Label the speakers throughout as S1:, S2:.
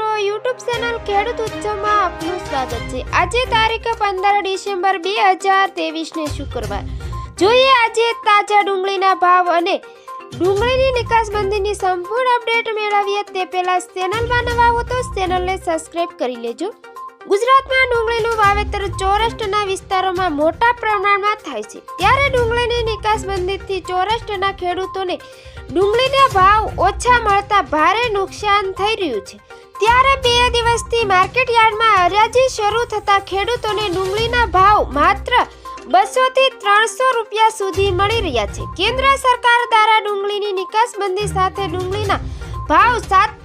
S1: YouTube channel ખેડૂત ઉત્સવમાં આપનું સ્વાગત છે. આજે તારીખ પંદર ડિસેમ્બર બે હજાર ત્રેવીસને શુક્રવાર. જોઈએ આજે તાજા ડુંગળીના ભાવ અને ડુંગળીની નિકાસબંધીની સંપૂર્ણ અપડેટ મેળવીએ તે પહેલા ચેનલમાં નવા હો તો ચેનલને સબસ્ક્રાઇબ કરી લેજો. ગુજરાતમાં ડુંગળીનું વાવેતર ચોરસ્ટના વિસ્તારોમાં મોટા પ્રમાણમાં થાય છે. ત્યારે ડુંગળીની નિકાસબંધીથી ચોરસ્ટના ખેડૂતોને ડુંગળીના ભાવ ઓછા મળતા ભારે નુકસાન થઈ રહ્યું છે. ત્યારે બે દિવસથી માર્કેટ યાર્ડમાં હરાજી શરૂ થતા ખેડૂતોને ડુંગળીના ભાવ માત્ર બસો થી ત્રણસો રૂપિયા સુધી મળી રહ્યા છે. કેન્દ્ર સરકાર દ્વારા ડુંગળીની નિકાસબંધી સાથે ડુંગળીના ભાવ સાતસો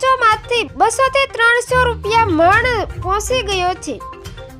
S1: માંથી બસો થી ત્રણસો રૂપિયા મણ પહોંચી ગયો છે.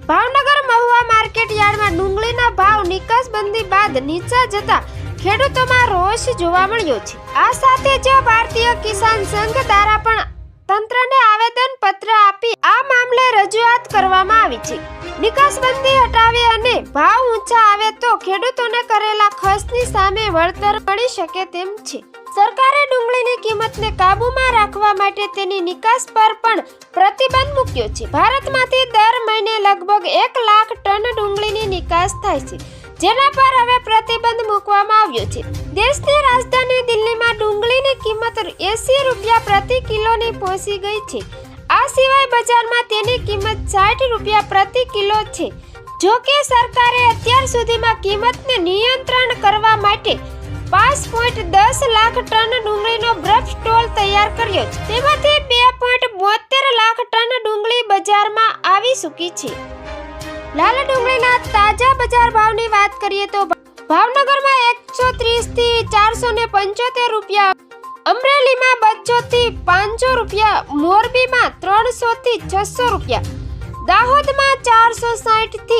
S1: ભાવનગર મહુવા માર્કેટ યાર્ડમાં ડુંગળીના ભાવ નિકાસબંધી બાદ નીચા જતા ખેડૂતોમાં રોષ જોવા મળ્યો છે. આ સાથે જ ભારતીય કિસાન સંઘ દ્વારા પણ તંત્રને આવેદન પત્ર આપી આ મામલે રજૂઆત કરવામાં આવી છે. નિકાસબંધી હટાવી અને ભાવ ઊંચા આવે તો ખેડૂતોને કરેલા ખર્ચની સામે વળતર મળી શકે તેમ છે. સરકારે ડુંગળીની કિંમતને કાબૂમાં રાખવા માટે તેની નિકાસ પર પણ પ્રતિબંધ મૂક્યો છે. ભારતમાંથી દર મહિને લગભગ એક લાખ ટન ડુંગળીની નિકાસ થાય છે, જેના પર હવે પ્રતિબંધ મૂકવામાં આવ્યો છે. દેશની રાજધાની દિલ્હીમાં ડુંગળીની કિંમત એસી રૂપિયા પ્રતિ કિલોની પહોંચી ગઈ છે. આ સિવાય બજારમાં તેની કિંમત સાઠ રૂપિયા પ્રતિ કિલો છે. જો કે સરકારે અત્યાર સુધીમાં કિંમતને નિયંત્રણ કરવા માટે પાંચ પોઈન્ટ દસ લાખ ટન ડુંગળીનો બ્રફ સ્ટોલ તૈયાર કર્યો તેમાંથી બે પોઈન્ટ બોતેર લાખ ટન ડુંગળી બજારમાં આવી ચૂકી છે. લાલ ડુંગળીના તાજા બજાર ભાવની વાત કરીએ તો ભાવનગરમાં એકસો ત્રીસથી ચારસો પંચોતેર રૂપિયા, અમરેલીમાં બસો પાંચસો રૂપિયા, મોરબીમાં ત્રણસો છસો રૂપિયા, દાહોદમાં ચારસો સાઠ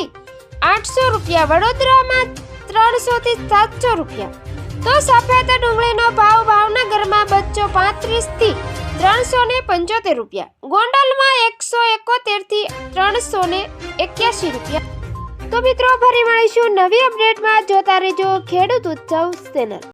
S1: આઠસો રૂપિયા, વડોદરામાં ત્રણસો થી સાતસો રૂપિયા તો સફેદ ડુંગળીનો ભાવ ભાવનગરમાં બચ્ચો પાંત્રીસથી ત્રણસો ને પંચોતેર રૂપિયા. ગોંડલમાં એકસો એકોતેરથી ત્રણસો ને એક્યાસી રૂપિયા. તો મિત્રો, ફરી મળીશું નવી અપડેટમાં. જોતા રહેજો ખેડૂત ઉત્સવ ચેનલ.